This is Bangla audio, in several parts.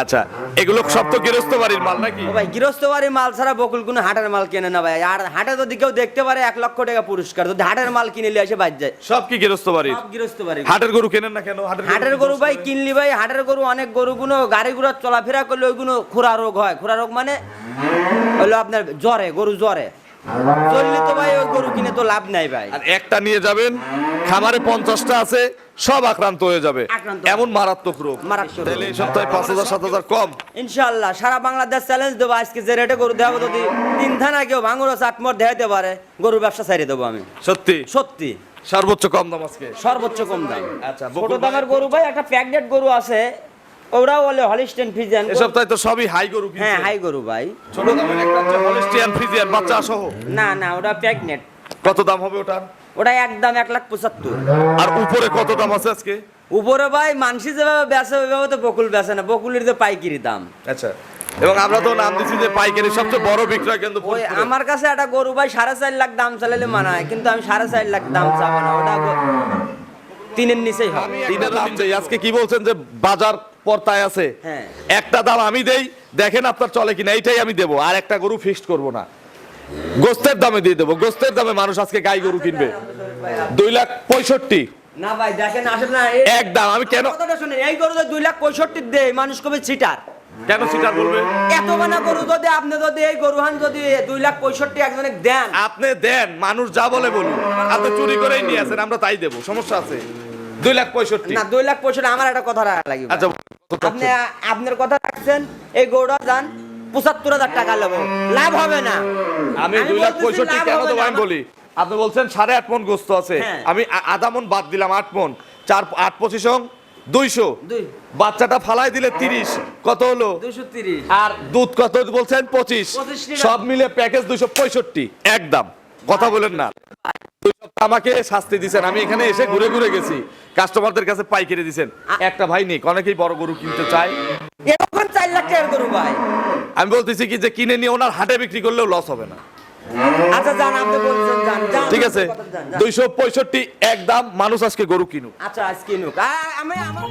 আচ্ছা এগুলো সব তো গৃহস্থ বাড়ির মাল নাকি? ভাই গৃহস্থ বাড়ি মাল ছাড়া বকুল কোনো হাটের মাল কেনে না ভাই। আর হাটে যদি কেউ দেখতে পারে এক লক্ষ টাকা পুরস্কার। যদি হাটের মাল কিনে নিয়ে এসে বাদ যায় সব কি গৃহস্থ বাড়ির? সব গৃহস্থ বাড়ি হাটের গরু কেনেন না কেন? হাটের গরু ভাই কিনলি ভাই হাটের গরু অনেক গরুগুলো গাড়ি ঘোড়া চলাফেরা করলে ওইগুলো খুরা রোগ হয়। খুরা রোগ মানে হলো আপনার জ্বরে গরু জ্বরে। চললে তো ভাই ওই গরু কিনে তো লাভ নাই ভাই। আর একটা নিয়ে যাবেন খামারে পঞ্চাশটা আছে সব আক্রান্ত হয়ে যাবে। এমন মারাত্মক রোগ। তাহলে এই সপ্তাহে পাঁচ হাজার সাত হাজার কম। ইনশাআল্লাহ সারা বাংলাদেশ চ্যালেঞ্জ দেবো। আজকে যে রেটে গরু দেবো যদি তিন থানা কেউ ভাঙুর চাটমর পারে গরু ব্যবসা ছাড়িয়ে দেবো আমি। সত্যি? সত্যি। সর্বোচ্চ কম দাম আজকে? সর্বোচ্চ কম দাম। আচ্ছা, ছোট দামের গরু ভাই একটা প্যাকেট গরু আছে ওরাও বলে হলিস্টেন ফিজিয়ান এ সপ্তাহে তো সবই হাই গরু হ্যাঁ হাই গরু ভাই। ছোট দামের একটা হচ্ছে হলিস্টিয়ান ফ্রিজিয়ান বাচ্চা সহ না না ওটা প্যাগনেট কত দাম হবে ওটার? ওটা একদম এক লাখ পঁচাত্তর। আর উপরে কত দাম আছে আজকে? উপরে ভাই মানসি যেভাবে বেচে ওইভাবে তো বকুল বেচে না। বকুলের যে পাইকারি দাম। আচ্ছা। এবং আমরা তো নাম দিচ্ছি যে পাইকারি সবচেয়ে বড় বিক্রয় কেন্দ্র ওই আমার কাছে একটা গরু ভাই সাড়ে চার লাখ দাম চালালে মানায় কিন্তু আমি সাড়ে চার লাখ দাম চাবো না। ওটা তিনের নিচেই হবে তিনের আজকে কি বলছেন যে বাজার পর্তায় আছে? হ্যাঁ। একটা দাম আমি দেই দেখেন আপনার চলে কিনা এইটাই আমি দেবো। আর একটা গরু ফিক্সড করব না। গোস্তের দামে দিয়ে দেবো। গোস্তের দামে মানুষ আজকে গাই গরু কিনবে। দুই লাখ পঁয়ষট্টি। না ভাই দেখেন আসলে না এই- আমি কেন কথাটা শুনেন এই গরু দুই লাখ পঁয়ষট্টি দেয় মানুষ কবে ছিটার? কেন সিটার বলবে? এত বানা গরু যদি আপনি যদি এই গরু হান যদি দুই লাখ পঁয়ষট্টি একজনে দেন। আপনি দেন মানুষ যা বলে বলুন আপনি চুরি করেই নিয়ে আসেন আমরা তাই দেবো সমস্যা আছে। দুই লাখ পঁয়ষট্টি। না দুই লাখ পঁয়ষট্টি আমার একটা কথা লাগবে আচ্ছা আপনি আপনার কথা রাখছেন এই গরুটা যান পঁচাত্তর হাজার টাকা নেব লাভ হবে না। আমি দুই লাখ পঁয়ষট্টি কেন দেবো আমি বলি? আপনি বলছেন সাড়ে আট মন গোস্ত আছে। হ্যাঁ। আমি আধা মন বাদ দিলাম আট মন। চার আট পঁচিশ দুইশো। বাচ্চাটা ফালাই দিলে তিরিশ। কত হলো? আর দুধ কত বলছেন? পঁচিশ। সব মিলে প্যাকেজ দুইশো পঁয়ষট্টি। একদম। কথা বলেন না। আমাকে শাস্তি দিছেন। আমি এখানে এসে ঘুরে ঘুরে গেছি। কাস্টমারদের কাছে পাইকারি দিছেন। একটা ভাই নেই অনেকেই বড় গরু কিনতে চায়। এরকম চার লাখ টাকার গরু ভাই। আমি বলতেছি কি যে কিনে নিয়ে ওনার হাটে বিক্রি করলেও লস হবে না। আচ্ছা যান আপনি বলছেন যান যান। ঠিক আছে কথা যান, যান। দুইশো পঁয়ষট্টি এক দাম মানুষ আজকে গরু কিনুক। আচ্ছা আজকে নুক আ- আমি আমার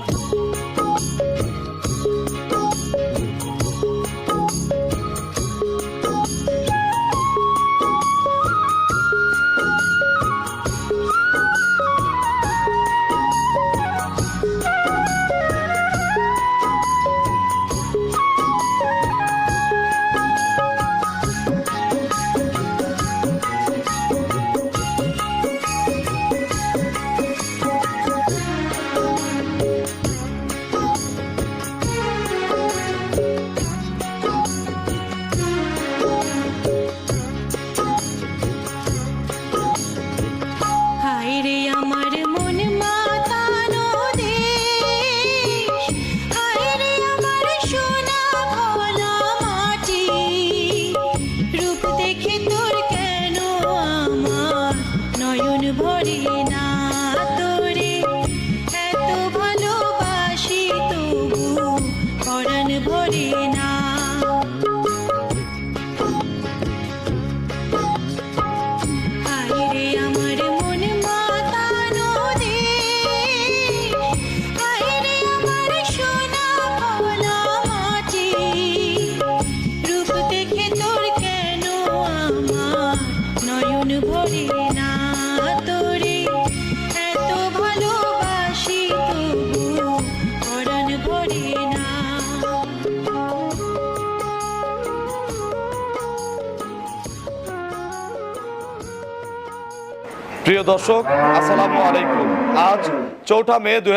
প্রিয় দর্শক, আসসালামু আলাইকুম। আজ চৌঠা মে দুই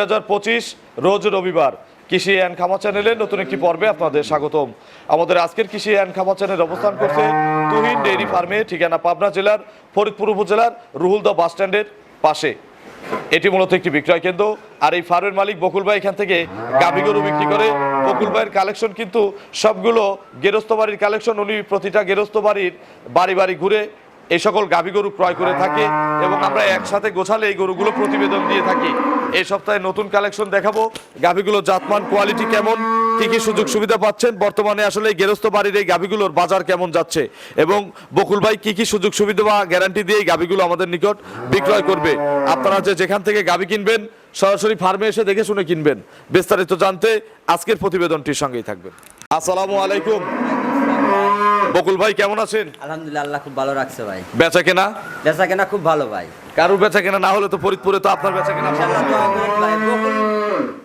রোজ রবিবার। কৃষি অ্যান্ড খামা চ্যানেলের নতুন একটি পর্বে আপনাদের স্বাগতম। আমাদের আজকের কৃষি অ্যান্ড খামা চ্যানেল অবস্থান করছে তুহিন ডেইরি ফার্মে, ঠিকানা পাবনা জেলার, ফরিদপুর উপজেলার রুহুলদা বাস স্ট্যান্ডের পাশে। এটি মূলত একটি বিক্রয় কেন্দ্র, আর এই ফার্মের মালিক বকুল ভাই এখান থেকে গাভী গরু বিক্রি করে। বকুল ভাইয়ের কালেকশন কিন্তু সবগুলো গেরস্ত বাড়ির কালেকশন, উনি প্রতিটা গেরস্ত বাড়ির বাড়ি বাড়ি ঘুরে এই সকল গাভী গরু ক্রয় করে থাকে এবং আমরা একসাথে গোছালে এই গরুগুলো প্রতিবেদন দিয়ে থাকি। এই সপ্তাহে নতুন কালেকশন দেখাবো। গাভীগুলোর জাতমান কোয়ালিটি কেমন, কি কি সুযোগ সুবিধা পাচ্ছেন? বর্তমানে আসলে এই গেরস্ত বাড়ির এই গাভীগুলোর বাজার কেমন যাচ্ছে? এবং বকুল ভাই, কি কি সুযোগ সুবিধা বা গ্যারান্টি দিয়ে এই গাভীগুলো আমাদের নিকট বিক্রয় করবে? আপনারা যে যেখান থেকে গাভী কিনবেন, সরাসরি ফার্মে এসে দেখে শুনে কিনবেন। বিস্তারিত জানতে আজকের প্রতিবেদনটির সঙ্গেই থাকবেন। আসসালামু আলাইকুম। বকুল ভাই কেমন আছেন? আলহামদুলিল্লাহ আল্লাহ খুব ভালো রাখছে ভাই। বেচা কেনা? বেচা কেনা খুব ভালো ভাই। কারুর বেচা কেনা? না হলে তো ফরিদপুরে তো আপনার বেচা কেনা।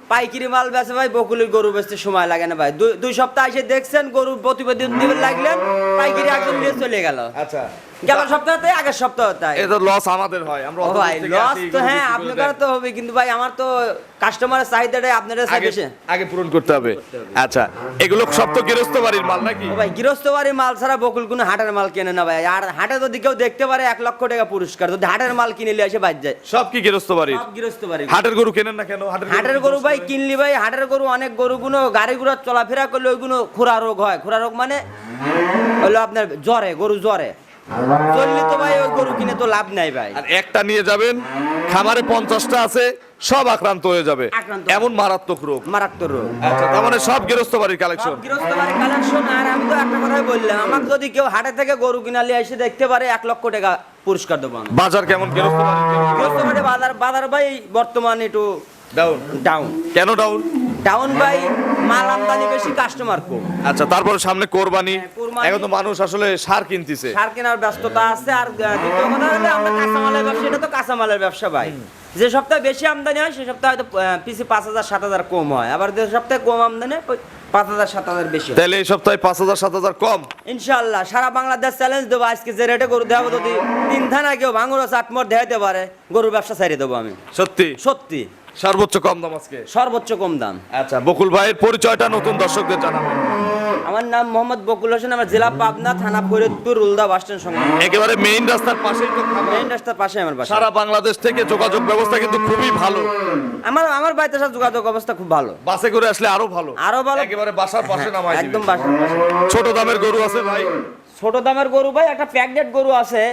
পাইকারি মাল বেচে ভাই বকুলের গরু বেচতে সময় লাগে না ভাই। দুই- দুই সপ্তাহ এসে দেখছেন গরু প্রতিবেদন দিবেন লাগলেন পাইকারি একদম নিয়ে চলে গেল। আচ্ছা। গেল সপ্তাহতে? আগের সপ্তাহতে এ তো লস আমাদের হয় আমরা ভাই লস তো হ্যাঁ আপনাদের তো হবে কিন্তু ভাই আমার তো কাস্টমারের আপনাদের আগে পূরণ করতে হবে। আচ্ছা এগুলো সব তো গৃহস্থ বাড়ির মাল নাকি? ভাই গৃহস্থ বাড়ির মাল ছাড়া বকুল কোনো হাটের মাল কেনে না ভাই। আর হাটে দেখতে পারে এক লক্ষ টাকা পুরস্কার। যদি হাটের মাল কিনে নিয়ে এসে বাদ যায়। সব কি গৃহস্থ বাড়ির? সব গৃহস্থ বাড়ি হাটের গরু কেনেন না কেন? হাটের গরু ভাই কিনলি ভাই হাটের গরু অনেক গরুগুলো গাড়ি ঘোড়া চলাফেরা করলে ওইগুলো খুরা রোগ হয়। খুরা রোগ মানে হলো আপনার জ্বরে গরু জ্বরে। চললে তো ভাই ওই গরু কিনে তো লাভ নাই ভাই। আর একটা নিয়ে যাবেন খামারে পঞ্চাশটা আছে সব আক্রান্ত হয়ে যাবে। এমন মারাত্মক রোগ। মারাত্মক রোগ। আচ্ছা তার মানে সব গৃহস্থ বাড়ির কালেকশন সব গৃহস্থ বাড়ির কালেকশন আর আমি তো একটা কথাই বললাম আমাকে যদি কেউ হাটে থেকে গরু কিনালে এসে দেখতে পারে এক লক্ষ টাকা পুরস্কার দেবো বাজার কেমন গৃহস্থ বাড়ির বাজার বাজার ভাই বর্তমানে একটু ডাউন ডাউন কেন ডাউন ডাউন ভাই মাল আমদানি বেশি কাস্টমার কম। আচ্ছা তারপরে সামনে কোরবানি। হ্যাঁ, এখন তো মানুষ আসলে সার কিনতেছে। সার কেনার ব্যস্ততা আছে আর দ্বিতীয় কথা হলো আমরা কাঁচামালের ব্যবসা এটা তো কাঁচামালের ব্যবসা ভাই। যে সপ্তাহে বেশি আমদানি হয় সে সপ্তাহে হয়তো পিছে পাঁচ হাজার সাত হাজার কম হয়। আবার যে সপ্তাহে কম আমদানি পাঁচ হাজার সাত হাজার বেশি তাহলে এই সপ্তাহে পাঁচ হাজার সাত হাজার কম? ইনশাল্লাহ সারা বাংলাদেশ চ্যালেঞ্জ দেবো। আজকে যে রেটে গরু দেবো যদি তিন থানা কেউ ভাঙুর চাটমর দেখাতে পারে। গরুর ব্যবসা ছাড়িয়ে দেবো আমি। সত্যি? সত্যি। সর্বোচ্চ কম দাম আজকে? সর্বোচ্চ কম দাম। আচ্ছা বকুল ভাইয়ের পরিচয়টা নতুন দর্শকদের জানাবেন। আমার নাম মোহাম্মদ বকুল হোসেন আমার জেলা পাবনা থানা ফরিদপুর উলদা বাস স্ট্যান্ড সঙ্গে একেবারে মেইন রাস্তার পাশেই তো। মেইন রাস্তার পাশে আমার বাসা। সারা বাংলাদেশ থেকে যোগাযোগ ব্যবস্থা কিন্তু খুবই ভালো। আমার আমার বাড়িতে সব যোগাযোগ অবস্থা খুব ভালো। বাসে করে আসলে আরও ভালো। আরও ভালো। একেবারে বাসার পাশে নামাই একদম। বাসার পাশে। ছোট দামের গরু আছে ভাই? ছোট দামের গরু ভাই একটা প্যাকেট গরু আছে।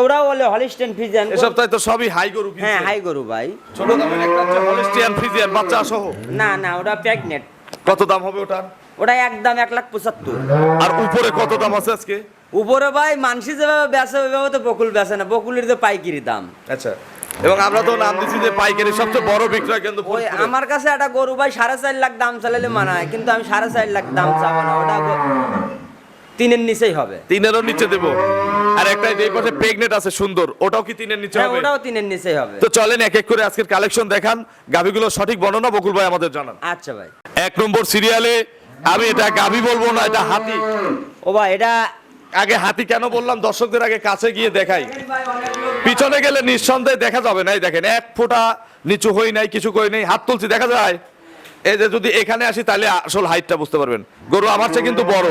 ওরাও বলে হলিস্টেন ফিজিয়ান এ সপ্তাহে তো সবই হাই গরু কিনছে। হ্যাঁ হাই গরু ভাই। ছোট দামের একটা হচ্ছে হলিস্টিয়ান ফ্রিজিয়ান বাচ্চা সহ। না না ওটা প্যাকনেট কত দাম হবে ওটার? ওটা একদম এক লাখ পঁচাত্তর। আর উপরে কত দাম আছে আজকে? উপরে ভাই মানসি যেভাবে বেচে ওইভাবে তো বকুল বেচে না। বকুলের তো পাইকারি দাম। আচ্ছা এবং আমরা তো নাম দিচ্ছি যে পাইকারি সবচেয়ে বড় বিক্রয় কেন্দ্র ওই আমার কাছে একটা গরু ভাই সাড়ে চার লাখ দাম চালালে মানায় কিন্তু আমি সাড়ে চার লাখ দাম চাবো না। ওটা তিনের নিচেই হবে। তিনেরও নিচে দেবো। আর একটা এই পাশে প্রেগনেট আছে সুন্দর ওটাও কি তিনের নিচে হ্যাঁ হবে? ওটাও তিনের নিচেই হবে। তো চলেন এক এক করে আজকের কালেকশন দেখান। গাভিগুলো সঠিক বর্ণনা বকুল ভাই আমাদের জানান। আচ্ছা ভাই। এক নম্বর সিরিয়ালে আমি এটা গাভি বলব না এটা হাতি। ও ভাই এটা আগে হাতি কেন বললাম? দর্শকদের আগে কাছে গিয়ে দেখাই। পিছনে গেলে নিঃসন্দেহে দেখা যাবে নাই দেখেন এক ফোঁটা নিচু হই নাই কিছু কই নাই হাত তুলছি দেখা যায়? এই যে যদি এখানে আসি তাহলে আসল হাইটটা বুঝতে পারবেন। গরু আমার চেয়ে কিন্তু বড়।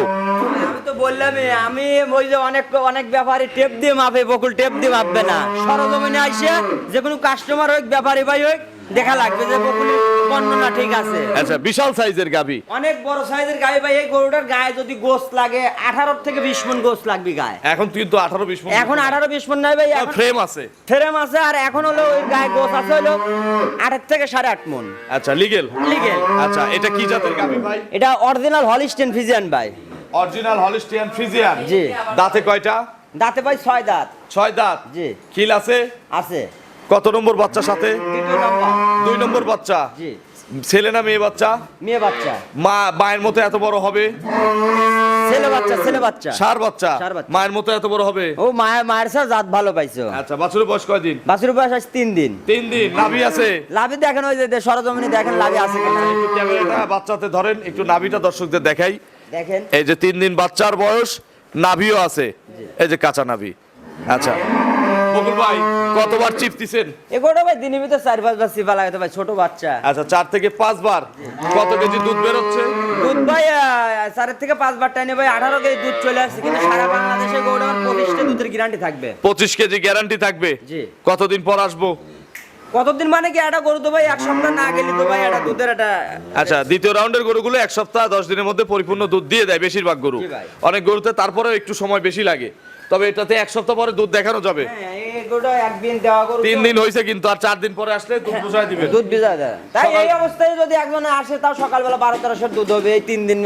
তো বললামই আমি ওই যে অনেক অনেক ব্যাপারী টেপ দিয়ে মাপে বকুল টেপ দিয়ে মাপবে না। সরজমিনে আইসে যে কোনো কাস্টমার হোক ব্যাপারী ভাই হোক দেখা লাগবে যে বকুলের বর্ণনা ঠিক আছে। আচ্ছা বিশাল সাইজের গাভি। অনেক বড় সাইজের গায়ে ভাই এই গরুটার গায়ে যদি গোস্ত লাগে আঠারো থেকে বিশ মন গোস্ত লাগবে গায়ে। এখন কিন্তু আঠারো বিশ এখন আঠারো বিশ মন নাই ভাই এখন ফ্রেম আছে। ফ্রেম আছে আর এখন হলো ওই গায়ে গোস্ত আছে হলো আটের থেকে সাড়ে আট মন। আচ্ছা লিগেল লিগেল আচ্ছা এটা কি জাতের গাভি ভাই? এটা অরিজিনাল হলিস্টেন ফিজিয়ান ভাই। Original Holstein Friesian. জি। দাঁতে কয়টা? দাঁতে ভাই ছয় দাঁত। ছয় দাঁত? জি। খিল আছে? আছে। কত নম্বর বাচ্চা সাথে? দুই নম্বর বাচ্চা? জি। ছেলে না মেয়ে বাচ্চা? মেয়ে বাচ্চা। মা মায়ের মতো এত বড় হবে? ছেলে বাচ্চা ছেলে বাচ্চা। সার বাচ্চা? মায়ের মতো এত বড় হবে? ও মায়ের মায়ের সাথে জাত ভালো পাইছো। আচ্ছা বাছুরের বয়স কয়দিন? বাছুর বয়স আছে তিন দিন। তিন দিন। নাভি আছে? লাভি দেখেন ওই যে সরজমিনে দেখেন লাভি আছে কিনা। একটু ক্যামেরাটা বাচ্চাতে ধরেন একটু নাভিটা দর্শকদের দেখাই। দেখেন। এই যে তিন দিন বাচ্চার বয়স নাভিও আছে। এই যে কাঁচা নাভি। আচ্ছা। বকুল ভাই কতবার চিপ দিছেন? ভাই দিনের ভিতরে চার পাঁচ বার লাগাতে ভাই ছোট বাচ্চা। আচ্ছা চার থেকে পাঁচবার। কত কেজি দুধ বেরোচ্ছে? দুধ ভাই চারের থেকে টাইনে ভাই আঠারো কেজি দুধ চলে আসছে কিন্তু সারা বাংলাদেশে গৌড় পঁচিশটা দুধের গ্যারান্টি থাকবে। পঁচিশ কেজি গ্যারান্টি থাকবে? কতদিন পর আসব? কতদিন মানে কি একটা গরু তো ভাই এক সপ্তাহ না গেলে তো ভাই একটা দুধের একটা আচ্ছা দ্বিতীয় রাউন্ডের গরুগুলো এক সপ্তাহ দশ দিনের মধ্যে পরিপূর্ণ দুধ দিয়ে দেয় বেশিরভাগ গরু। অনেক গরুতে তারপরেও একটু সময় বেশি লাগে। তবে এটাতে এক সপ্তাহ পরে দুধ দেখানো যাবে। হ্যাঁ, গরু তিন দিন হয়েছে কিন্তু আর চার দিন পরে আসলে দুধ বুঝাই দিবে। দুধ ভিজা দেয়। তাই এই অবস্থায় যদি একজন আসে তাও সকালবেলা বারো তেরোশো দুধ হবে এই তিন দিন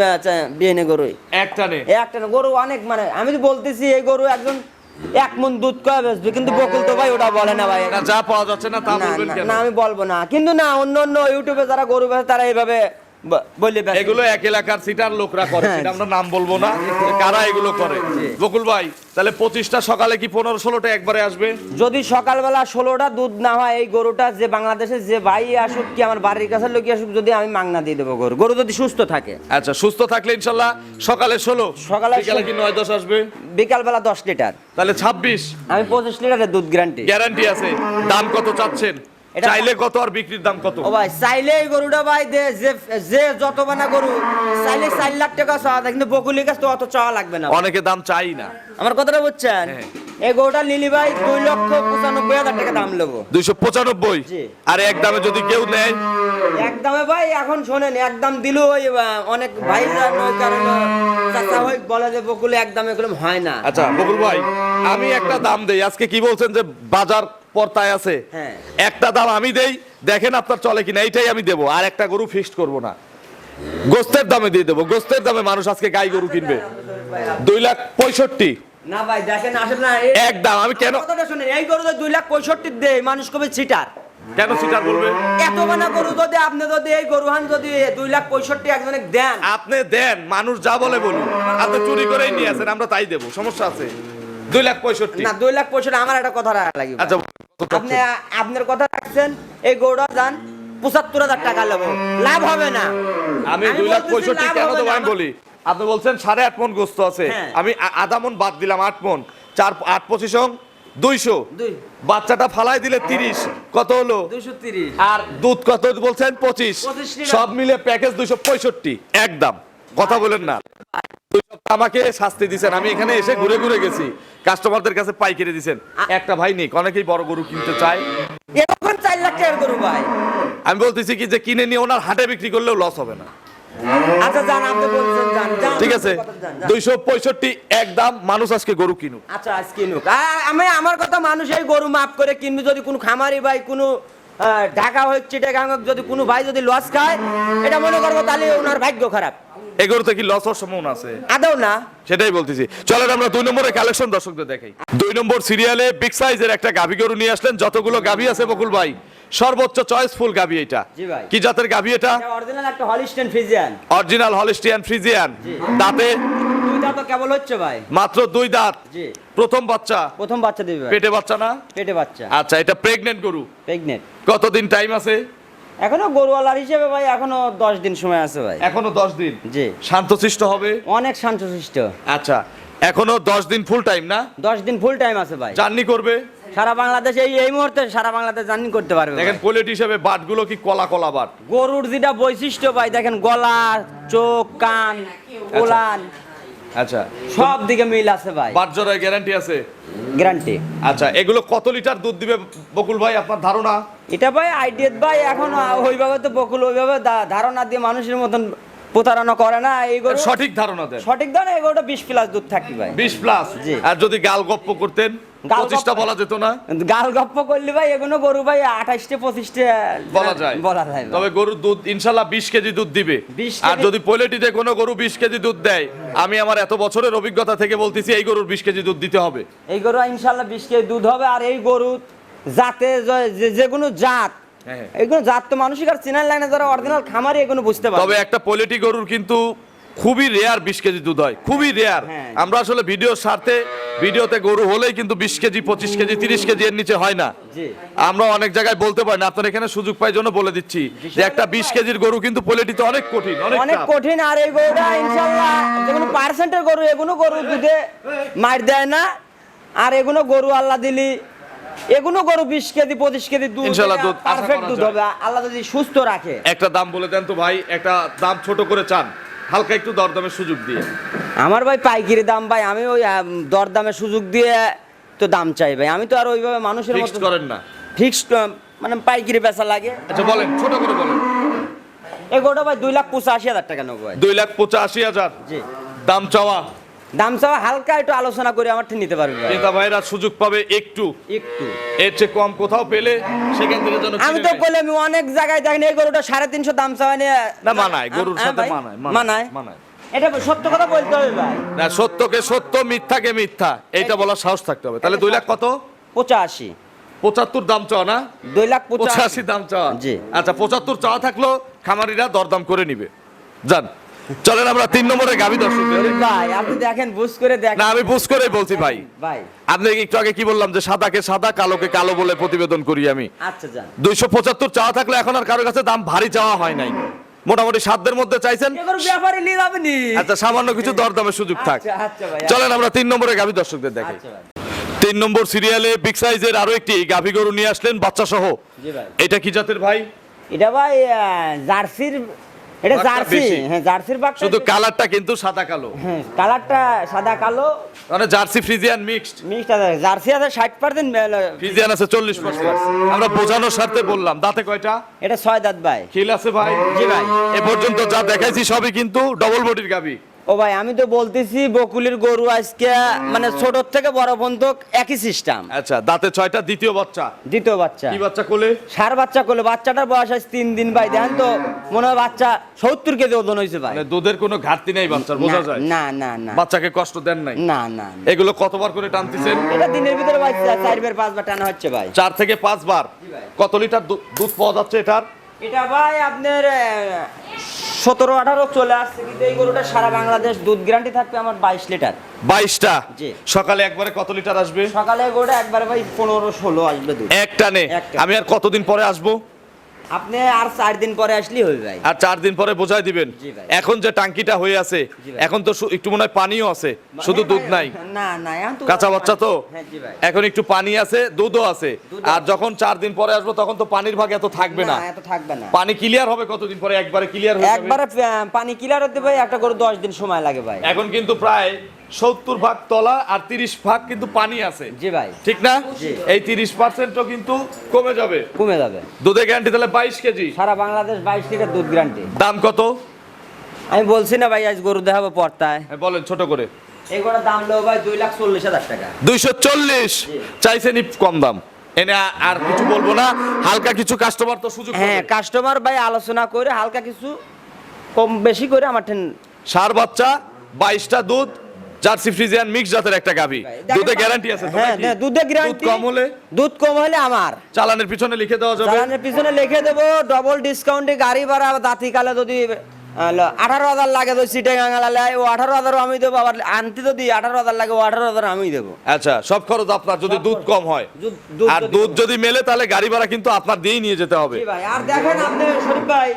বিয়ে নে গরুই। একটানে একটা গরু অনেক মানে আমি তো বলতেছি এই গরু একজন এক মন দুধ কয়া বেচবে? কিন্তু বকুল তো ভাই ওটা বলে না ভাই। যা পাওয়া যাচ্ছে না তা বলবেন না, আমি বলব না। কিন্তু না অন্য অন্য ইউটিউবে যারা গরু বেচে তারা এইভাবে বলে। এগুলো এক এলাকার সিটার লোকরা করে হ্যাঁ। সেটা আমরা নাম বলব না। কারা এগুলো করে? বকুল ভাই তাহলে পঁচিশটা সকালে কি পনেরো ষোলোটা একবারে আসবে? যদি সকালবেলা ষোলোটা দুধ না হয় এই গরুটা যে বাংলাদেশে যে ভাই আসুক কি আমার বাড়ির কাছে লোক আসুক যদি আমি মাংনা দিয়ে দেবো গরু। গরু যদি সুস্থ থাকে। আচ্ছা সুস্থ থাকলে ইনশাল্লাহ সকালে ষোলো সকালে বিকালে কি নয় দশ আসবে? বিকালবেলা দশ লিটার। তাহলে ছাব্বিশ। আমি পঁচিশ লিটারের দুধ গ্যারান্টি গ্যারান্টি আছে। দাম কত চাচ্ছেন? চাইলে কত আর বিক্রির দাম কত? ও ভাই চাইলে এই গরুটা ভাই দে যে যে যত বানা গরু চাইলে চার লাখ টাকা চাওয়া যায়, কিন্তু বকুলির কাছে তো অত চাওয়া লাগবে না। অনেকে দাম চাই না। আমার কথাটা বুঝছেন? হ্যাঁ। এই গরুটা লিলি ভাই দুই লক্ষ পঁচানব্বই হাজার টাকা দাম নেব। দুইশো পঁচানব্বই? জি। আর এক দামে যদি কেউ নেয়? একদমে ভাই এখন শোনেন একদম দিল ওই অনেক ভাই ওই কারণে চাচা ভাই বলে যে বকুলে একদম এগুলো হয় না। আচ্ছা বকুল ভাই আমি একটা দাম দেই। আজকে কি বলছেন যে বাজার পর্তায় আছে। হ্যাঁ। একটা দাম আমি দেই দেখেন আপনার চলে কিনা এইটাই আমি দেবো আর একটা গরু ফিক্সড করব না। গোস্তের দামে দিয়ে দেবো গোস্তের দামে মানুষ আজকে গাই গরু কিনবে। দুই লাখ পঁয়ষট্টি। না ভাই দেখেন আসলে না এই- আমি কেন কথাটা শুনেন এই গরু দুই লাখ পঁয়ষট্টি দেয় মানুষ কবে ছিটার? কেন সিটার বলবে? এত বানা গরু যদি আপনি যদি এই গরু হান যদি দুই লাখ পঁয়ষট্টি একজনে দেন। আপনি দেন মানুষ যা বলে বলুন আপনি চুরি করেই নিয়ে আসেন আমরা তাই দেবো সমস্যা আছে। দুই লাখ পঁয়ষট্টি। না দুই লাখ পঁয়ষট্টি আমার একটা কথা লাগবে। আচ্ছা আপনি আপনার কথা রাখছেন এই গরুটা যান পঁচাত্তর হাজার টাকা লাভ হবে না। আমি দুই লাখ পঁয়ষট্টি কেন না, আমি বলি? আপনি বলছেন সাড়ে আট মন গোস্ত আছে। হ্যাঁ। আমি আধা মন বাদ দিলাম আট মন। চার আট পঁচিশ দুইশো। বাচ্চাটা ফালাই দিলে তিরিশ। কত হলো? আর দুধ কত বলছেন? পঁচিশ। সব মিলে প্যাকেজ দুইশো পঁয়ষট্টি। একদম। কথা বলেন না। আমাকে শাস্তি দিছেন। আমি এখানে এসে ঘুরে ঘুরে গেছি। কাস্টমারদের কাছে পাইকারি দিছেন। একটা ভাই নেই অনেকেই বড় গরু কিনতে চায়। এরকম চার লাখ টাকার গরু ভাই। আমি বলতেছি কি যে কিনে নিয়ে ওনার হাটে বিক্রি করলেও লস হবে না। আচ্ছা যান আপনি বলছেন যান যান ঠিক আছে। যান, যান। দুইশো পঁয়ষট্টি এক দাম মানুষ আজকে গরু কিনুক। আচ্ছা আজ কিনুক। আর আমি আমার কথা মানুষ এই গরু মাপ করে কিনবে যদি কোনো খামারি ভাই কোনো ঢাকা চিটাগাং যদি কোনো ভাই যদি লস খায় এটা মনে করব তাহলে ওনার ভাগ্য খারাপ। এই গরুতে কি লস হওয়ার সম্ভাবনা আছে। আদৌ না। সেটাই বলতেছি। চলেন আমরা দুই নম্বরের কালেকশন দর্শকদের দেখাই। দুই নম্বর সিরিয়ালে বিগ সাইজের একটা গাভী গরু নিয়ে আসলেন। যতগুলো গাভী আছে বকুল ভাই সর্বোচ্চ চয়েসফুল গাভী এটা। কি জাতের গাভী এটা? অরিজিনাল একটা Holstein Friesian original Holstein Friesian দাঁতে? দুইটা তো কেবল হচ্ছে ভাই। মাত্র দুই দাঁত। জি। প্রথম বাচ্চা? প্রথম বাচ্চা দিবে পেটে বাচ্চা না? পেটে বাচ্চা। আচ্ছা এটা প্রেগনেন্ট গরু। প্রেগনেন্ট কতদিন টাইম আছে? এখনও গরুওয়ালার হিসেবে ভাই এখনও দশ দিন সময় আছে ভাই। এখনও দশ দিন? জি। শান্তশিষ্ট হবে? অনেক শান্তশিষ্ট। আচ্ছা এখনও দশ দিন ফুল টাইম না? দশ দিন ফুল টাইম আছে ভাই। জার্নি করবে? সারা বাংলাদেশ এই এই মুহূর্তে সারা বাংলাদেশ জার্নি করতে পারবে। দেখেন পোলেট হিসেবে বাটগুলো কি কলা কলা বাট? গরুর যেটা বৈশিষ্ট্য ভাই দেখেন গলা চোখ কান ওলান আচ্ছা। সব দিকে মিল আছে ভাই। বাট জোড়ায় গ্যারান্টি আছে? গ্যারান্টি আচ্ছা এগুলো কত লিটার দুধ দিবে বকুল ভাই আপনার ধারণা? এটা ভাই আইডিয়া ভাই এখন ওইভাবে তো বকুল ওইভাবে ধারণা দিয়ে মানুষের মতন প্রতারণা করে না এই গরু সঠিক ধারণা দেন। সঠিক দাম এই বিশ প্লাস দুধ থাকি ভাই। বিশ প্লাস আর যদি গাল গপ্প করতেন পঁচিশটা বলা যেত না? গাল গপ্প করলে ভাই এগুলো গরু ভাই আঠাশটে পঁচিশটে বলা যায়। বলা যায় তবে গরুর দুধ ইনশাল্লাহ বিশ কেজি দুধ দিবে। আর যদি পোলেটিতে কোনো গরু বিশ কেজি দুধ দেয় আমি আমার এত বছরের অভিজ্ঞতা থেকে বলতেছি এই গরুর বিশ কেজি দুধ দিতে হবে। এই গরু ইনশাল্লাহ বিশ কেজি দুধ হবে আর এই গরু জাতে যে- যেগুলো জাত এগুলো জাত তো মানুষের আর চিনার লাইনে যারা অরিজিনাল খামারি এগুলো বুঝতে পারে। তবে একটা পোলেটি গরুর কিন্তু খুবই রেয়ার বিশ কেজি দুধ হয় খুবই রেয়ার হ্যাঁ। আমরা আসলে ভিডিওর স্বার্থে ভিডিওতে গরু হলেই কিন্তু বিশ কেজি পঁচিশ কেজি তিরিশ কেজি এর নিচে হয় না। আমরা অনেক জায়গায় বলতে পারি না আপনার এখানে সুযোগ পাই জন্য বলে দিচ্ছি যে একটা বিশ কেজির গরু কিন্তু পোলেটিতে অনেক কঠিন অনেক অনেক কঠিন আর এই গরুটা ইনশাল্লাহ যেগুলো পার্সেন্টের গরু এগুলো গরু দুধে মার দেয় না আর এগুলো গরু আল্লাহ দিলি এগুলো গরু বিশ কেজি পঁচিশ কেজি দুধ ইনশাল্লাহ দুধ পারফেক্ট দুধ হবে। আল্লাহ যদি সুস্থ রাখে। একটা দাম বলে দেন তো ভাই একটা দাম ছোট করে চান হালকা একটু দরদামের সুযোগ দিয়ে। আমার ভাই পাইকারি দাম ভাই আমি ওই দরদামের সুযোগ দিয়ে তো দাম চাই ভাই। আমি তো আর ওইভাবে মানুষের মতো করেন না। ফিক্সড মানে পাইকারি বেচা লাগে। আচ্ছা বলেন ছোট করে বলেন। এই গরুটা ভাই দুই লাখ পঁচাশি হাজার টাকা নেব ভাই। দুই লাখ পঁচাশি হাজার। জি। দাম চাওয়া। দাম হালকা একটু আলোচনা করে আমার নিতে পারবে ক্রেতা ভাইরা সুযোগ পাবে একটু। একটু। এর চেয়ে কম কোথাও পেলে সেখান থেকে যেন আমি তো বলে আমি অনেক জায়গায় দেখেন এই গরুটা সাড়ে তিনশো দাম চাওয়া নিয়ে না মানায় গরুর হ্যাঁ সাথে মানায় মানায় মানায়। এটা সত্য কথা বলতে হবে ভাই। না সত্যকে সত্য মিথ্যাকে মিথ্যা এইটা বলার সাহস থাকতে হবে। তাহলে দুই লাখ কত? পঁচাশি। পঁচাত্তর দাম চাওয়া না? দুই লাখ পঁচাশি। দাম চাওয়া জি। আচ্ছা পঁচাত্তর চাওয়া থাকল খামারিরা দরদাম করে নিবে। যান। চলেন আমরা তিন নম্বরে গাভী দর্শক। ভাই আপনি দেখেন বুঝ করে দেখেন। না আমি বুঝ করেই বলছি ভাই। ভাই। আপনি একটু আগে কি বললাম যে সাদাকে সাদা কালোকে কালো বলে প্রতিবেদন করি আমি। আচ্ছা যান। দুইশো পঁচাত্তর চাওয়া থাকলে এখন আর কারও কাছে দাম ভারী চাওয়া হয় নাই। মোটামুটি সাতদের মধ্যে চাইছেন? আচ্ছা সামান্য কিছু দরদামের সুযোগ থাক। আচ্ছা আচ্ছা ভাই চলেন আমরা তিন নম্বরে গাভী দর্শকদের দেখাই আচ্ছা তিন নম্বর সিরিয়ালে বিগ সাইজের আরও একটি গাভী গরু নিয়ে আসলেন বাচ্চা সহ জি ভাই। এটা কি জাতের ভাই? এটা ভাই জার্সির এটা জার্সি। হ্যাঁ জার্সির শুধু কালারটা কিন্তু সাদা কালো। হ্যাঁ কালারটা সাদা কালো। মানে জার্সি ফ্রিজিয়ান মিক্সড। মিক্সড আছে। জার্সি আছে ষাট পার্সেন্ট ফ্রিজিয়ান আছে চল্লিশ পার্সেন্ট আমরা বোঝানোর সাথে বললাম। দাঁতে কয়টা? এটা ছয় দাঁত ভাই। খিল আছে ভাই? জি ভাই। এ পর্যন্ত যা দেখাইছি সবই কিন্তু ডবল বডির গাভী। ও ভাই আমি তো বলতেছি বকুলের গরু আজকে মানে ছোট থেকে বড় পর্যন্ত একই সিস্টেম আচ্ছা দাঁতে ছয়টা দ্বিতীয় বাচ্চা? দ্বিতীয় বাচ্চা। কি বাচ্চা কোলে? সার বাচ্চা করল বাচ্চাটার বয়স আছে তিন দিন ভাই। দেখেন তো মনে হয় বাচ্চা সত্তর কেজি ওজন হয়েছে ভাই। মানে দুধের কোনো ঘাটতি নেই বাচ্চার বোঝা যায়? না না না। বাচ্চাকে কষ্ট দেন নাই? না না না। এগুলো কতবার করে টানতেছেন? এটা দিনের ভিতরে ভাই চারবার পাঁচবার টানা হচ্ছে ভাই। চার থেকে পাঁচবার। কত লিটার দু- দুধ পাওয়া যাচ্ছে এটার? এটা ভাই আপনার সতেরো আঠারো চলে আসছে কিন্তু এই গরুটা সারা বাংলাদেশ দুধ গ্যারান্টি থাকবে আমার বাইশ লিটার। বাইশটা। সকালে একবারে কত লিটার আসবে? সকালে গরুটা একবারে ভাই পনেরো ষোলো আসবে দুধ। এক টানে। আমি আর কতদিন পরে আসব? আপনি আর চার দিন পরে আসলেই হবে ভাই আর চার দিন পরে বোঝাই দিবেন। এখন যে টাঙ্কিটা হয়ে আছে এখন তো একটু মনে হয় পানিও আছে শুধু হ্যাঁ দুধ নাই। না না কাঁচা বাচ্চা তো? হ্যাঁ এখন একটু পানি আছে দুধও আছে। আর যখন চার দিন পরে আসব তখন তো পানির ভাগ এত থাকবে না এত থাকবে না। পানি ক্লিয়ার হবে কতদিন পরে? একবারে ক্লিয়ার যাবে? একবারে পানি ক্লিয়ার হতে ভাই একটা গরু দশ দিন সময় লাগে ভাই। এখন কিন্তু প্রায় সত্তর ভাগ তলা আর তিরিশ ভাগ কিন্তু পানি আছে। জি ভাই। ঠিক না? এই তিরিশ পার্সেন্টও কিন্তু কমে যাবে। কমে যাবে। দুধে গ্যারান্টি তাহলে বাইশ কেজি। সারা বাংলাদেশ বাইশ লিটার দুধ গ্যারান্টি দাম কত? আমি বলছি না ভাই আজ গরু দেখাবো পর্তায় হ্যাঁ, বলেন ছোট করে। এই গরুর দাম লো ভাই দুই লাখ চল্লিশ হাজার টাকা। দুইশো চল্লিশ? চাইছেন কম দাম। এনে আর কিছু বলব না। হালকা কিছু কাস্টমার তো সুযোগ হ্যাঁ কাস্টমার ভাই আলোচনা করে হালকা কিছু কম বেশি করে আমার ঠেন ষাঁড় বাচ্চা বাইশটা দুধ জার্সি ফ্রিজিয়ান মিক্স জাতের একটা দুধে গ্যারান্টি আছে তো হ্যাঁ হ্যাঁ, দুধে গ্যারান্টি দুধ কম হলে দুধ কম হলে আমার। চালানের পিছনে লিখে দেওয়া যাবে। চালানের পিছনে লিখে দেবো ডবল ডিসকাউন্টে গাড়ি ভাড়া দাঁতি কালে যদি আঠারো হাজার লাগে তো সিটে গাঙালালে ও আঠারো হাজারও আমি দেবো আবার আনতে যদি আঠারো হাজার লাগে ও আঠারো হাজার আমি দেবো। আচ্ছা সব খরচ আপনার যদি দুধ কম হয়। আর দুধ যদি মেলে তাহলে গাড়ি ভাড়া কিন্তু আপনার দিয়েই নিয়ে যেতে হবে। ভাই আর দেখেন আপনি শরীফ ভাই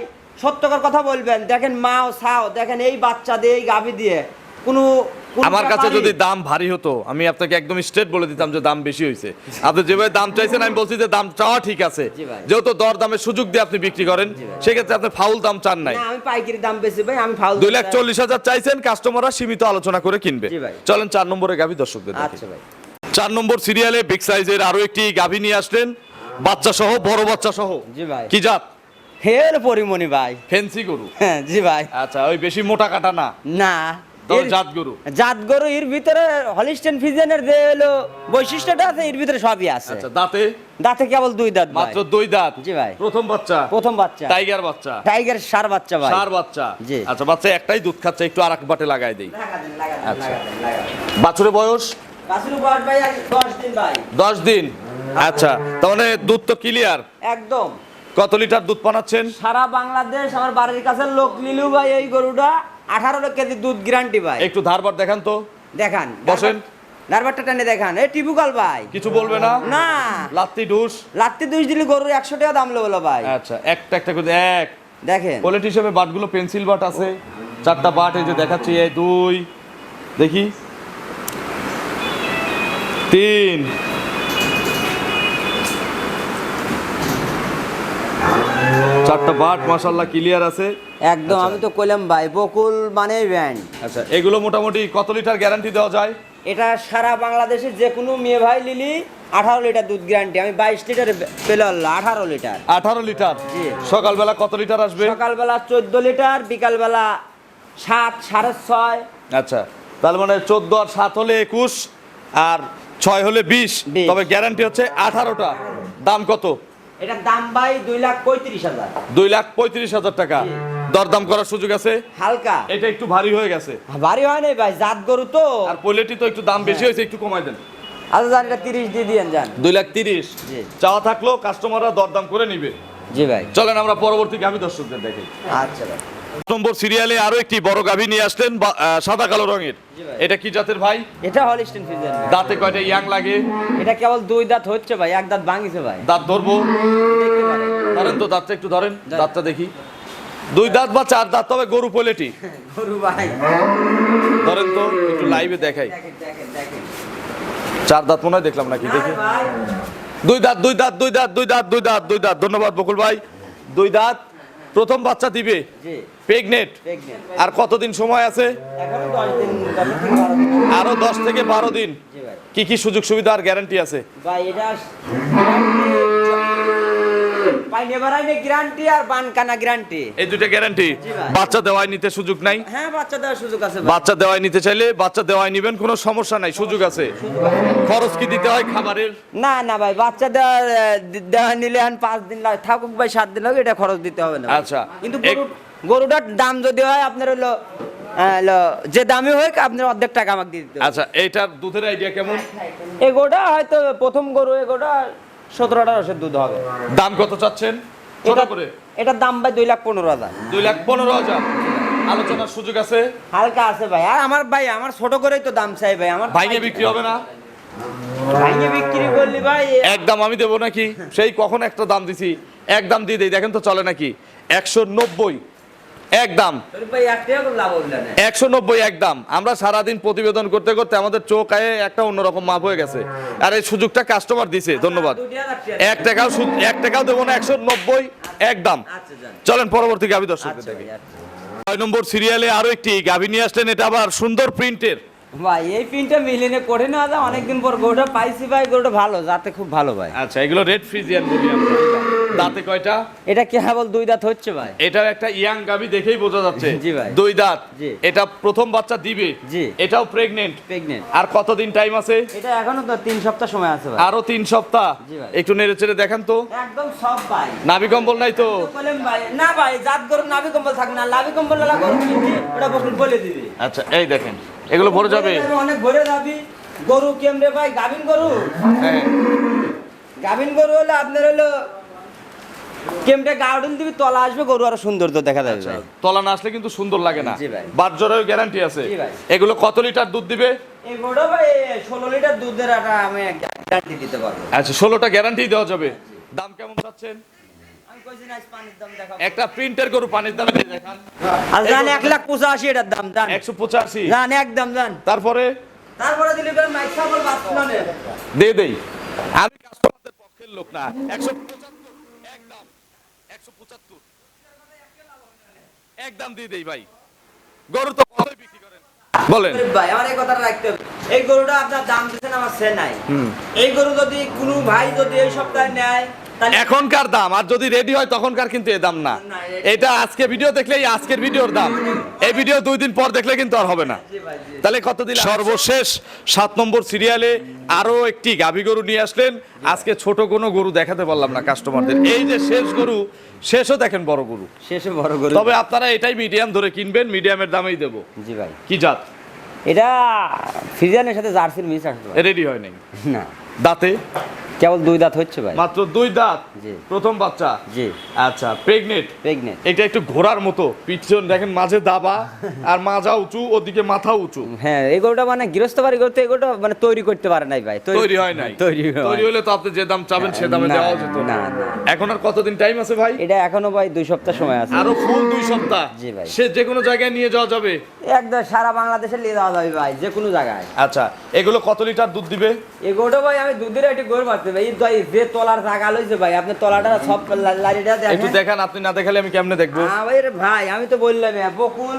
সত্যকর কথা বলবেন দেখেন মাও সাও দেখেন এই বাচ্চা দিয়ে এই গাভী দিয়ে কোনো আমার কাছে যদি দাম ভারী হতো আমি আপনাকে একদম স্ট্রেট বলে দিতাম যে দাম বেশি হয়েছে। আপনি যেভাবে দাম চাইছেন আমি বলছি যে দাম চাওয়া ঠিক আছে। যেহেতু দর দামের সুযোগ দিয়ে আপনি বিক্রি করেন সেক্ষেত্রে আপনি ফাউল দাম চান নাই। আমি পাইকারি দাম বেশি ভাই আমি ফাউল দুই লাখ চল্লিশ হাজার চাইছেন কাস্টমাররা সীমিত আলোচনা করে কিনবে। চলেন চার নম্বরে গাভী দর্শকদের আচ্ছা ভাই। চার নম্বর সিরিয়ালে বিগ সাইজের আরও একটি গাভী নিয়ে আসলেন বাচ্চা সহ বড় বাচ্চা সহ জি ভাই। কি জাত? হের পরিমণি ভাই। ফেন্সি গরু। হ্যাঁ জি ভাই। আচ্ছা ওই বেশি মোটা কাটা না। না। জাত গরু। জাত গরু এর ভিতরে হলিস্টেন ফিজেনের যে হলো বৈশিষ্ট্যটা আছে এর ভিতরে সবই আছে। আচ্ছা দাঁতে? দাঁতে কেবল দুই দাঁত মাত্র দুই দাঁত? জি ভাই। প্রথম বাচ্চা? প্রথম বাচ্চা। টাইগার বাচ্চা? টাইগার সার বাচ্চা ভাই। চার বাচ্চা? জি। আচ্ছা বাচ্চা একটাই দুধ খাচ্ছে একটু আরেক বাটে লাগাই দেই। আচ্ছা। বাছুরের বয়স? বাছুর বয়স ভাই আজ দশ দিন ভাই। দশ দিন? আচ্ছা তার মানে দুধ তো ক্লিয়ার একদম। কত লিটার দুধ পানাচ্ছেন সারা বাংলাদেশ আমার বাড়ির কাছে লোক লিলু ভাই এই গরুটা আঠারো কেজি দুধ গ্যারান্টি ভাই। একটু ধারবার দেখান তো। দেখান। বসেন। নারবারটা টানে দেখান। এই টিপুকাল ভাই। কিছু বলবে না? না। লাত্তি ডুস। লাত্তি দুই দিলে গরুর একশো টাকা দাম লেবলো ভাই। আচ্ছা একটা একটা করে এক। দেখেন। কোয়ালিটি হিসেবে বাটগুলো পেন্সিল বাট আছে। চারটা বাট এই যে দেখাচ্ছি এই দুই। দেখি। তিন। চারটা বাট মাশাল্লাহ ক্লিয়ার আছে। একদম আমি তো কইলাম ভাই বকুল মানে ব্যান্ড আচ্ছা এগুলো মোটামুটি কত লিটার গ্যারান্টি দেওয়া যায়? এটা সারা বাংলাদেশে যে কোনো মেয়ে ভাই লিলি আঠারো লিটার দুধ গ্যারান্টি আমি বাইশ লিটার পেলে আঠারো লিটার। আঠারো লিটার? সকালবেলা কত লিটার আসবে? সকালবেলা চোদ্দ লিটার বিকালবেলা সাত সাড়ে ছয়। আচ্ছা তার মানে চোদ্দ আর সাত হলে একুশ আর ছয় হলে বিশ। তবে গ্যারান্টি হচ্ছে আঠারোটা। দাম কত? এটার দাম ভাই দুই লাখ পঁয়ত্রিশ হাজার। দুই লাখ পঁয়ত্রিশ হাজার টাকা। দরদাম করার সুযোগ আছে? হালকা। এটা একটু ভারী হয়ে গেছে। ভারী হয় নাই ভাই জাত গরু তো। আর পোলেটি তো একটু দাম বেশি হয়েছে একটু কমাই দেন। আচ্ছা জান এটা তিরিশ দিয়ে দিয়েন যান। দুই লাখ তিরিশ। চাওয়া থাকল কাস্টমাররা দরদাম করে নিবে। জি ভাই। চলেন আমরা পরবর্তী গাভী দর্শকদের দেখি আচ্ছা ভাই। নম্বর সিরিয়ালে আরও একটি বড় গাভী নিয়ে আসলেন সাদা কালো রঙের। এটা কি জাতের ভাই? এটা হলিস্টেন ফিজার দাঁতে কয়টা ইয়াং লাগে? এটা কেবল দুই দাঁত হচ্ছে ভাই এক দাঁত ভাঙিছে ভাই। দাঁত ধরবো? ধরেন তো দাঁতটা একটু ধরেন দাঁতটা দেখি। দুই দাঁত বা চার দাঁত তবে গরু পোলেটি। গরু ভাই। ধরেন তো একটু লাইভে দেখাই। চার দাঁত মনে হয় দেখলাম নাকি দেখি। দুই দাঁত দুই দাঁত দুই দাঁত দুই দাঁত দুই দাঁত দুই দাঁত। ধন্যবাদ বকুল ভাই। দুই দাঁত প্রথম বাচ্চা দিবে? প্রেগনেট আর কতদিন সময় আছে? আরও দশ থেকে বারো দিন। কি কি সুযোগ সুবিধা আর গ্যারান্টি আছে? ভাই এটা পাইনে বাড়াইনে গ্যারান্টি আর বানকানা গ্যারান্টি এই দুইটা গ্যারান্টি বাচ্চা দেওয়ায় নিতে সুযোগ নাই? হ্যাঁ বাচ্চা দেওয়ার সুযোগ আছে বাচ্চা দেওয়ায় নিতে চাইলে বাচ্চা নিবেন কোনো সমস্যা নাই সুযোগ আছে। খরচ কি দিতে হয় খাবারের? না না ভাই বাচ্চা দেওয়া দেওয়া নিলে এখন পাঁচ দিন লাগে থাকুক ভাই সাত দিন লাগে এটা খরচ দিতে হবে না আচ্ছা। কিন্তু গরুটার দাম যদি হয় আপনার হলো যে দামি হোক আপনার অর্ধেক টাকা আমাকে দিয়ে দিতে আচ্ছা এইটার দুধের আইডিয়া কেমন? এই গরুটা হয়তো প্রথম গরু এই গরুটা সতেরো আঠারোশের দুধ হবে। দাম কত চাচ্ছেন? ছোট করে। এটার দাম ভাই দুই লাখ পনেরো হাজার। দুই লাখ পনেরো হাজার। আলোচনার সুযোগ আছে? হালকা আছে ভাই। আর আমার ভাই আমার ছোট করেই তো দাম চাই ভাই। আমার ভাইঙে বিক্রি হবে না? ভাইঙে বিক্রি করলি ভাই এক দাম আমি দেবো নাকি? সেই কখন একটা দাম দিছি। এক দাম দিয়ে দেই। দেখেন তো চলে নাকি? একশো নব্বই। এক দাম। তোর ভাই একটাও তো লাভ হবে না। একশো নব্বই এক দাম। আমরা সারাদিন প্রতিবেদন করতে করতে আমাদের চোখ আয়ে একটা অন্যরকম মাপ হয়ে গেছে। আর এই সুযোগটা কাস্টমার দিছে ধন্যবাদ। হাজার টাকা। এক টাকাও এক টাকাও দেবো না একশো নব্বই এক দাম। আচ্ছা চলেন পরবর্তী গাভী দর্শক আচ্ছা দেখি। আচ্ছা। ছয় নম্বর সিরিয়ালে আরও একটি গাভী নিয়ে আসলেন এটা আবার সুন্দর প্রিন্টের ভাই এই পিনটা মিলিনে কঠিন আছে অনেকদিন পর গরুটা পাইছি ভাই গরুটা ভালো যাতে খুব ভালো ভাই। আচ্ছা এগুলো রেড ফ্রিজিয়ান বলি আমরা দাঁতে কয়টা? এটা কেবল দুই দাঁত হচ্ছে ভাই? এটা একটা ইয়াং গাভী দেখেই বোঝা যাচ্ছে। জি ভাই। দুই দাঁত। এটা প্রথম বাচ্চা দিবে। জি। এটাও প্রেগনেন্ট প্রেগনেন্ট আর কতদিন টাইম আছে? এটা এখনও তো তিন সপ্তাহ সময় আছে ভাই। আরও তিন সপ্তাহ। জি ভাই। একটু নেড়ে চেড়ে দেখান তো। একদম সব ভাই। নাভি কম্বল নাই তো? বলেন ভাই। না ভাই জাত গরু নাভি কম্বল থাকবে না নাভি কম্বল লাগা ওটা বলে দিবি। আচ্ছা এই দেখেন। এগুলো ভরে যাবে। অনেক ভরে যাবি। গরু কেমনে ভাই গাভিন গরু? হ্যাঁ। গাভিন গরু হলে আপনার হলো কেমটে গার্ডেন দিবি তলা আসবে গরু আরও সুন্দর তো দেখা যাবে তলা না আসলে কিন্তু সুন্দর লাগে না। ভাই। বাদ জোরেও গ্যারান্টি আছে। ভাই। এগুলো কত লিটার দুধ দিবে? গরুটা ভাই ষোলো লিটার দুধের একটা আমি গ্যারান্টি দিতে পারব। আচ্ছা ষোলোটা গ্যারান্টি দেওয়া যাবে। দাম কেমন চাচ্ছেন? একটা প্রিন্টের গরু পানির দামে দিয়ে দেখান। আর জান এক লাখ পঁচাশি এটার দাম জান। একশো পঁচাশি। জান একদম জান। তারপরে? তারপরে দিলি ভাই মাইক সাবল বাঁচছিল না দেই। আমি কাস্টমারদের পক্ষের লোক না। একশো পঁচাত্তর একদম। দিয়ে দেই ভাই। গরু তো ভালোই বিক্রি করেন। বলেন। ভাই আমার এই কথাটা রাখতে হবে। এই গরুটা আপনার দাম দিচ্ছেন আমার সে নাই। এই গরু যদি কোনো ভাই যদি এই সপ্তাহে নেয় এখনকার দাম আর যদি রেডি হয় তখনকার কিন্তু এ দাম না। এটা আজকে ভিডিও দেখলে এই আজকের ভিডিওর দাম। এই ভিডিও দুই দিন পর দেখলে কিন্তু আর হবে না। জি ভাই, জি। তাহলে কত দিন সর্বশেষ সাত নম্বর সিরিয়ালে আরও একটি গাভী গরু নিয়ে আসলেন। আজকে ছোট কোনো গরু দেখাতে পারলাম না কাস্টমারদের এই যে শেষ গরু শেষও দেখেন বড় গরু। শেষে বড় গরু। তবে আপনারা এটাই মিডিয়াম ধরে কিনবেন মিডিয়ামের দামেই দেবো। জি ভাই। কি জাত? এটা ফ্রিজানের সাথে জার্সির মিস আসবে রেডি হয় নাই? না। দাঁতে? কেবল দুই দাঁত হচ্ছে ভাই। মাত্র দুই দাঁত? জি। প্রথম বাচ্চা? জি। আচ্ছা প্রেগনেন্ট প্রেগনেন্ট এটা একটু ঘোড়ার মতো। পিছন দেখেন মাঝে দাবা আর মাজা উঁচু ওদিকে মাথা উঁচু। হ্যাঁ এই গরুটা মানে গৃহস্থ বাড়ি করতে এই গরুটা মানে তৈরি করতে পারে নাই ভাই। তৈরি হয় নাই। তৈরি হয়। তৈরি হলে তো আপনি যে দাম চাবেন সে দামে দেওয়া যেত। না। এখন আর কতদিন টাইম আছে ভাই? এটা এখনও ভাই দুই সপ্তাহ সময় আছে। আরও ফুল দুই সপ্তাহ? জি ভাই। সে যে কোনো জায়গায় নিয়ে যাওয়া যাবে? একদম সারা বাংলাদেশে নিয়ে যাওয়া যাবে ভাই যে কোনো জায়গায়। আচ্ছা এগুলো কত লিটার দুধ দিবে? এই গরুটা ভাই আমি দুধের একটু গরু ভাই যে তলার জায়গা লইছে ভাই আপনি তলাটা সব লা- লারিটা একটু দেখেন। দেখান আপনি না দেখালে আমি কেমনে দেখব? ভাই ভাই আমি তো বললাম বকুল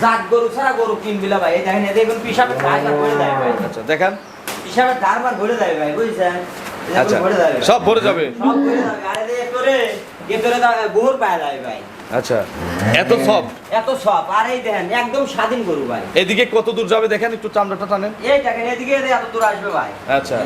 জাত গরু ছাড়া গরু কিনবিলা ভাই দেখেন ধারবার ভরে যায় ভাই। আচ্ছা দেখান। ধারবার ভরে যায় ভাই বুঝছেন? আচ্ছা সব ভরে যাবে। সব ভরে যাবে আরে রে তোরে এ তোরে পায় যায় ভাই। আচ্ছা এত সব? এত সব আর এই দেখেন একদম স্বাধীন গরু ভাই। এদিকে কত দূর যাবে দেখেন একটু চামড়াটা টানেন। এই দেখেন এদিকে এত দূর আসবে ভাই। আচ্ছা।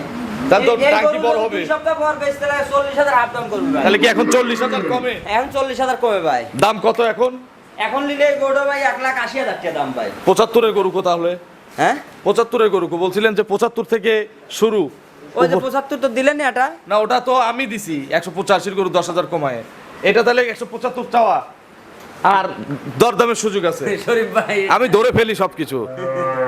তাহলে তো এই- এই টাঙ্কি বড় হবে। সপ্তাহ পর বেচতে লাগে চল্লিশ হাজার আপ দাম করবে তাহলে কি এখন চল্লিশ হাজার কমে? এখন চল্লিশ হাজার কমে ভাই। দাম কত এখন? এখন নিলে গরুটা ভাই এক লাখ আশি হাজার টাকা দাম ভাই। পঁচাত্তরের গরু কো তাহলে? হ্যাঁ? পঁচাত্তরের গরু কো। বলছিলেন যে পঁচাত্তর থেকে শুরু। ওই যে পঁচাত্তর তো দিলেন না এটা? না ওটা তো আমি দিছি। একশো পঁচাশির গরু দশ হাজার কমায়। এটা তাহলে একশো পঁচাত্তর চাওয়া। আর দরদামের সুযোগ আছে। আমি ধরে ফেলি সবকিছু।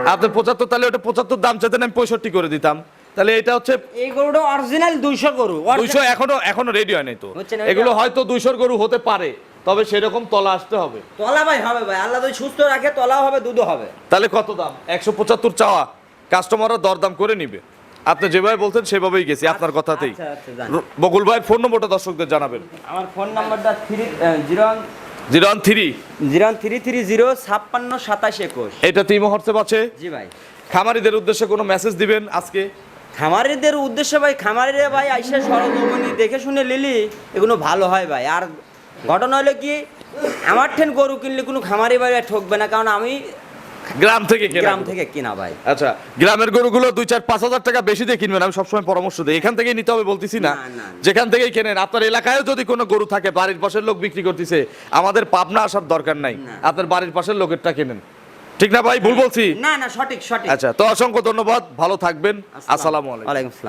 আপনি পঁচাত্তর তাহলে ওটা পঁচাত্তর দাম চাইতেন আমি পঁয়ষট্টি করে দিতাম। তাহলে এটা হচ্ছে এই গরুটা অরিজিনাল দুইশো গরু। দুইশো এখনও এখনও রেডি হয় নাই তো। এগুলো হয়তো দুইশোর গরু হতে পারে তবে সেরকম তলা আসতে হবে। তলা ভাই হবে ভাই আল্লাহ যদি সুস্থ রাখে তলাও হবে দুধও হবে। তাহলে কত দাম? একশো পঁচাত্তর চাওয়া। কাস্টমাররা দরদাম করে নিবে। আপনি যেভাবে বলতেন সেভাবেই গেছি আপনার কথাতেই। আচ্ছা, আচ্ছা, বকুল ভাইয়ের ফোন নম্বরটা দর্শকদের জানাবেন। আমার ফোন নাম্বারটা three zero zero one three. Zero one three three zero ছাপ্পান্ন সাতাশ একুশ। এটা তিমো হোয়াটসঅ্যাপ আছে। জি ভাই। খামারিদের উদ্দেশ্যে কোনো মেসেজ দিবেন আজকে? খামারিদের উদ্দেশ্যে ভাই খামারিরা ভাই আইসা সরজমিনি দেখে শুনে লিলি এগুলো ভালো হয় ভাই। আর ঘটনা হলো কি আমার ঠেন গরু কিনলে কোনো খামারি ভাই ঠকবে না কারণ আমি গ্রাম থেকে গ্রাম থেকে কিনা ভাই। আচ্ছা গ্রামের গরুগুলো দুই চার পাঁচ হাজার টাকা বেশি দিয়ে কিনবেন আমি সবসময় পরামর্শ দিই। এখান থেকেই নিতে হবে বলতেছি না। যেখান থেকেই কেনেন আপনার এলাকায় যদি কোনো গরু থাকে বাড়ির পাশের লোক বিক্রি করতেছে আমাদের পাবনা আসার দরকার নাই। আপনার বাড়ির পাশের লোকেরটা কেনেন। ঠিক না ভাই? ভুল বলছি? না না সঠিক সঠিক। আচ্ছা তো অসংখ্য ধন্যবাদ। ভালো থাকবেন। আসসালামু আলাইকুম।